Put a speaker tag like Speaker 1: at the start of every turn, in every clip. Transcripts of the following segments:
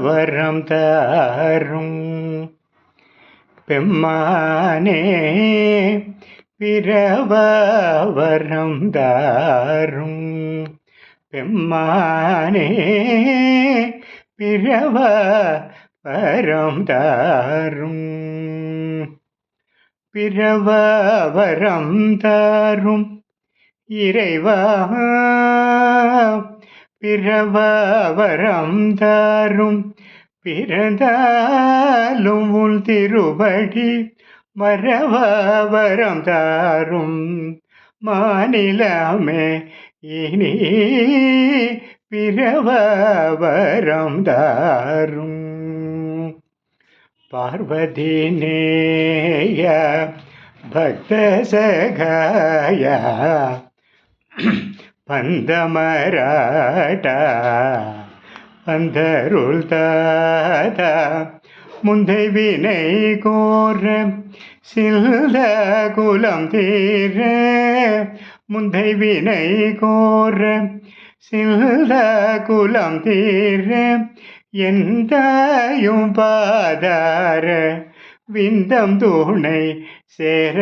Speaker 1: வரம் தரும். பெம்மானே பிறவ வரம் தாரும். பெம்மானே பிறவ வரம் தாரும். பிறவ வரம் தாரும். இறைவா பிறவரம் தாரும். பிறந்தாலும் உன் திருபடி மரவ தாரும். மாநிலமே இனி பிறவரம் தாரும். பார்வதி நேய பக்த சகாயா. பந்தமராட்டா பந்தருள் தாதா முந்தை வினை கோர சில்த குலம் தீர முந்தை வினை கோர சில்த குலம் தீர எந்தாயும் பாதார விந்தம் தூணை சேர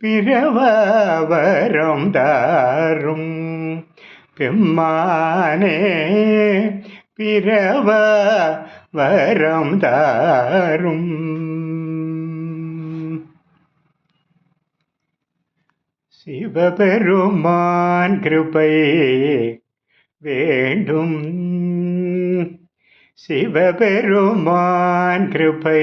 Speaker 1: பிறவரம் தாரும். பெம்மானே பிறவ வரம் தாரும். சிவபெருமான் கிருபை வேண்டும். சிவபெருமான் கிருபை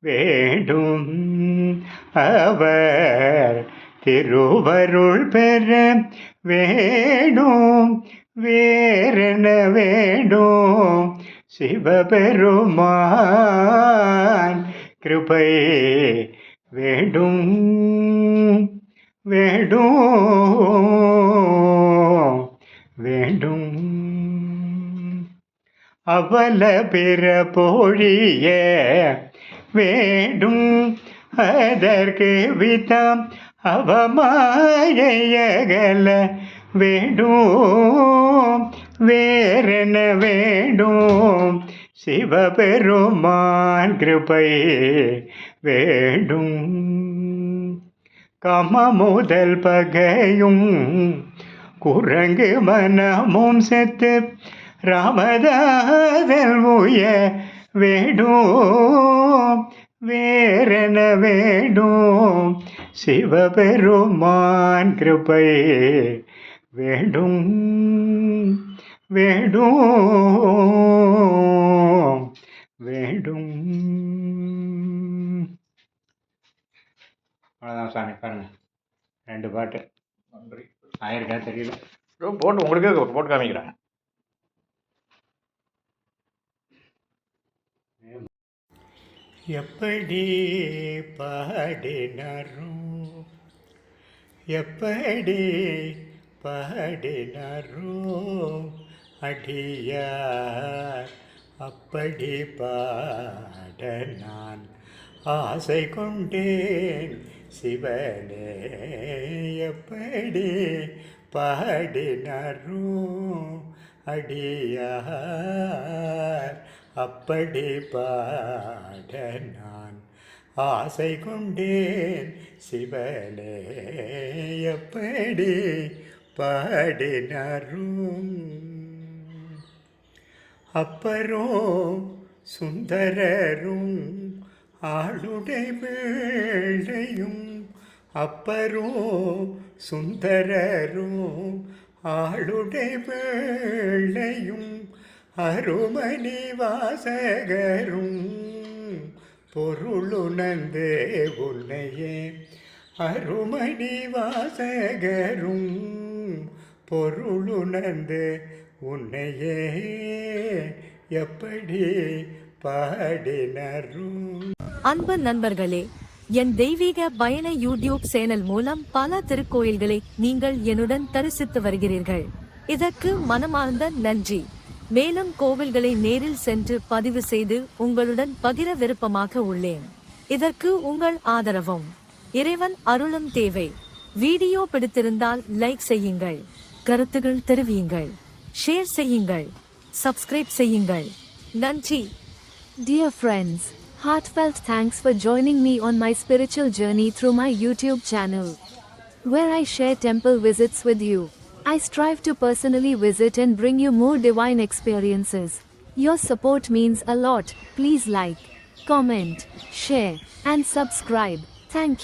Speaker 1: வேண்டும். அவர் திருவருள் பெற வேணும் வேறென வேண்டும். சிவபெருமான் கிருபை வேண்டும். வேண்டும். வேண்டும். அவல பிற பொழிய வேண்டும். அதற்கு விதம் அவமாயகல வேண்டும். வேறென வேண்டும். சிவபெருமான் கிருபை வேண்டும். கம முதல் பகையும் குரங்கு மனமும் செத்து ராமதாதல் உய வேண்டும். வேறென வேண்டும். சிவபெருமான் கிருபை வேண்டும் வேண்டும் வேண்டும். அவ்வளோதான் சாமி பாருங்க. ரெண்டு பாட்டு.
Speaker 2: நன்றி.
Speaker 1: ஆயிருக்கா தெரியல.
Speaker 2: போட்டு உங்களுக்கே போட்டு காமிக்கிறேன்.
Speaker 1: எப்படி பாடினரும் எப்படி பாடினரும் அடியார் அப்படி பாட நான் ஆசை கொண்டேன். சிவனே எப்படி பாடினரும் அடியார் அப்படி பாட நான் ஆசை கொண்டேன். சிவனே எப்படி பாடினரும்? அப்பரும் சுந்தரரும் ஆளுடை வேளையும். அப்பரும் சுந்தரரும் ஆளுடை வேளையும். அருமணி வாசகரும் பொருளுணர்ந்தே உன்னையே. அருமணி வாசகரும் பொருளுணர்ந்து உன்னையே. எப்படி பாடினரும்
Speaker 3: அன்பு நண்பர்களே என் தெய்வீக பயண யூடியூப் சேனல் மூலம் பல திருக்கோயில்களை நீங்கள் என்னுடன் தரிசித்து வருகிறீர்கள். இதற்கு மனமார்ந்த நன்றி. மேலும் கோவில்களை நேரில் சென்று பதிவு செய்து உங்களுடன் பகிர விருப்பமாக உள்ளேன். இதற்கு உங்கள் ஆதரவும். இறைவன் அருளும் தேவை. வீடியோ பிடித்திருந்தால் லைக் செய்யுங்கள். கருத்துகள் தெரிவியுங்கள். ஷேர் செய்யுங்கள். சப்ஸ்கிரைப் செய்யுங்கள். நன்றி.
Speaker 4: Dear friends, heartfelt thanks for joining me on my spiritual journey through my YouTube channel, where I share temple visits with you. I strive to personally visit and bring you more divine experiences. Your support means a lot. Please like, comment, share, and subscribe. Thank you.